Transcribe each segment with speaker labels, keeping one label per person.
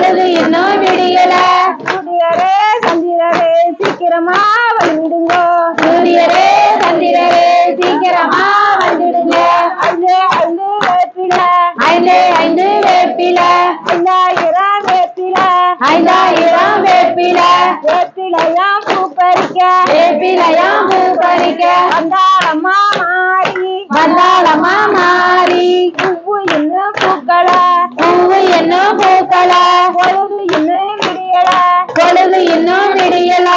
Speaker 1: பொழுது இன்னும் விடியல. சூரியரே சந்திரரே சீக்கிரமா வந்துடுங்க.
Speaker 2: சூரியரே சந்திரரே சீக்கிரமா வந்துடுங்க.
Speaker 1: ஐந்து ஐந்து வேப்பில.
Speaker 2: ஐந்து ஐந்து வேப்பில.
Speaker 1: ஐந்தாயிரம் வேப்பில.
Speaker 2: ஐந்தாயிரம் வேப்பில.
Speaker 1: வேப்பிலையா பூ பறிக்க.
Speaker 2: வேப்பிலையா பூ பறிக்க.
Speaker 1: வந்தாளம்மா மாறி.
Speaker 2: வந்தாளம்மா மாறி
Speaker 1: பொழுது இன்னும் விடியல.
Speaker 2: பொழுது இன்னும் விடியல.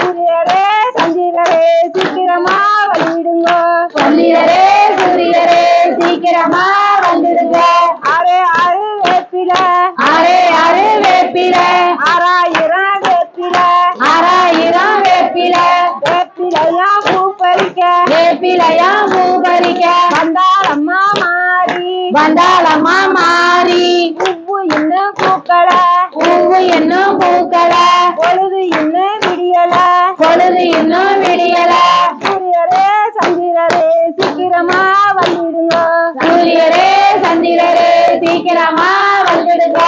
Speaker 1: சூரியரே சந்திரரே சீக்கிரமா வந்துடுங்க.
Speaker 2: சந்திரரே சூரியரே சீக்கிரமா வந்துடுங்க.
Speaker 1: ஆறு ஆறு வேப்பில.
Speaker 2: ஆறே ஆறு வேப்பில.
Speaker 1: ஆறாயிரம் வேப்பில.
Speaker 2: ஆறாயிரம் வேப்பில.
Speaker 1: வேப்பிலையா பூ பறிக்க
Speaker 2: வேப்பிலையா பூ பறிக்க
Speaker 1: வந்தாளம்மா மாறி.
Speaker 2: வந்தாளம்மா மாறி
Speaker 1: இன்னும் பூக்கல
Speaker 2: பூவு என்னும் பூக்கள?
Speaker 1: பொழுது இன்னும் விடியல?
Speaker 2: பொழுது இன்னும் விடியல?
Speaker 1: சூரியரே சந்திரரே சீக்கிரமா வந்துடுங்க.
Speaker 2: சூரியரே சந்திரரே சீக்கிரமா வந்துடுங்க.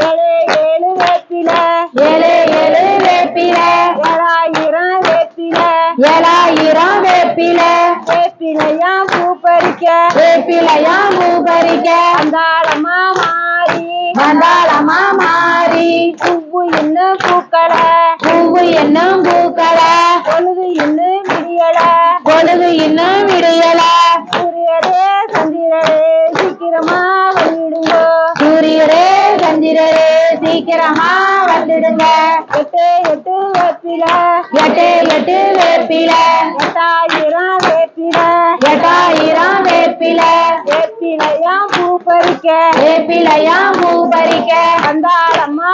Speaker 1: ஏழு ஏழு வேப்பில.
Speaker 2: ஏழு ஏழு வேப்பில.
Speaker 1: ஏழாயிரம் வேப்பில.
Speaker 2: ஏழாயிரம் வேப்பில.
Speaker 1: வேப்பிலையா பூ பறிக்க.
Speaker 2: வேப்பிலையா பூ பறிக்க.
Speaker 1: வந்தாளம்மா பூவு இன்னும் பூக்கல
Speaker 2: பூவு என்னும் பூக்கள?
Speaker 1: பொழுது இன்னும் விடியல.
Speaker 2: பொழுது இன்னும் விடியல.
Speaker 1: சூரியரே சந்திரரே சீக்கிரமா வந்துடுங்க.
Speaker 2: சூரியரே சந்திரரே சீக்கிரமா வந்துடுங்க.
Speaker 1: எட்டு எட்டு வேப்பில.
Speaker 2: எட்டு எட்டு வேப்பில.
Speaker 1: எட்டாயிரம் வேப்பில.
Speaker 2: எட்டாயிரம் வேப்பில.
Speaker 1: வேப்பிலையா பூ பறிக்க.
Speaker 2: வேப்பிலையா பூ பறிக்க.
Speaker 1: வந்தாளம்மா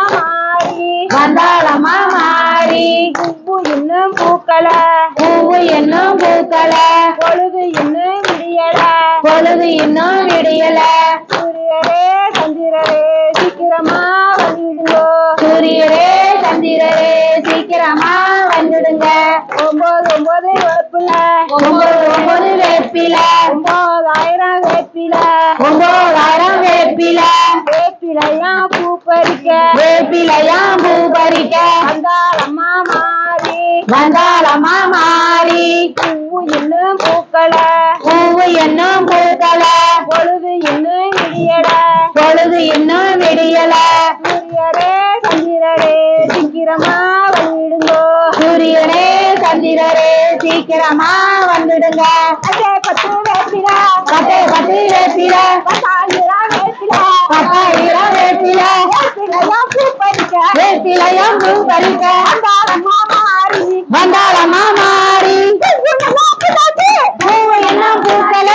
Speaker 1: மாறி
Speaker 2: வந்தாளம்மா மாறி
Speaker 1: பூவு இன்னும் பூக்கல.
Speaker 2: பூவு என்னும் பூக்கள
Speaker 1: பொழுது இன்னும் விடியல.
Speaker 2: பொழுது இன்னும் விடியல.
Speaker 1: சூரியரே சந்திரரே சீக்கிரமா வந்துடுங்க.
Speaker 2: சூரியரே சந்திரரே சீக்கிரமா வந்துடுங்க.
Speaker 1: ஒன்பது ஒன்பது வேப்பில.
Speaker 2: ஒன்பது ஒன்பது வேப்பில.
Speaker 1: ஒன்பதாயிரம் வேப்பில.
Speaker 2: ஒன்பதாயிரம் வேப்பில.
Speaker 1: வேப்பிலையா பூ பறிக்க.
Speaker 2: வேப்பிலையா பூ பறிக்க
Speaker 1: வந்தாளம்மா மாறி.
Speaker 2: வந்தாளம்மா மாறி.
Speaker 1: பூவு இன்னும் பூக்கல.
Speaker 2: பூவு என்னும் பூக்கள
Speaker 1: பொழுது இன்னும் விடியல.
Speaker 2: பொழுது இன்னும் விடியல.
Speaker 1: சூரியரே சந்திரரே சீக்கிரமா வந்துடுங்க.
Speaker 2: சூரியனே சந்திரரே சீக்கிரமா வந்துடுங்க.
Speaker 1: பத்து வேப்பில
Speaker 2: பத்து பத்து வேப்பில
Speaker 1: பத்தாயிரம் வேப்பில
Speaker 2: பத்தாயிரம் வேப்பில
Speaker 1: வேப்பிலையா பூ பறிக்க
Speaker 2: வேப்பிலையா பூ பறிக்க
Speaker 1: வந்தாளம்மா மாறி
Speaker 2: வந்தாளம்மா மாறி பூவு என்ன பூக்கள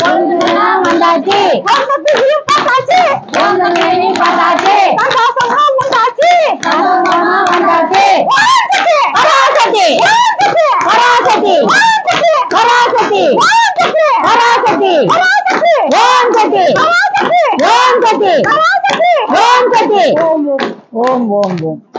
Speaker 2: பொழுதுலாம் வந்தாச்சு. பொழுது மேனி பார்த்தாச்சு சந்தோஷமா வந்தாச்சு பராசக்தி பராசக்தி करते ओम करते ओम ओम ओम ओम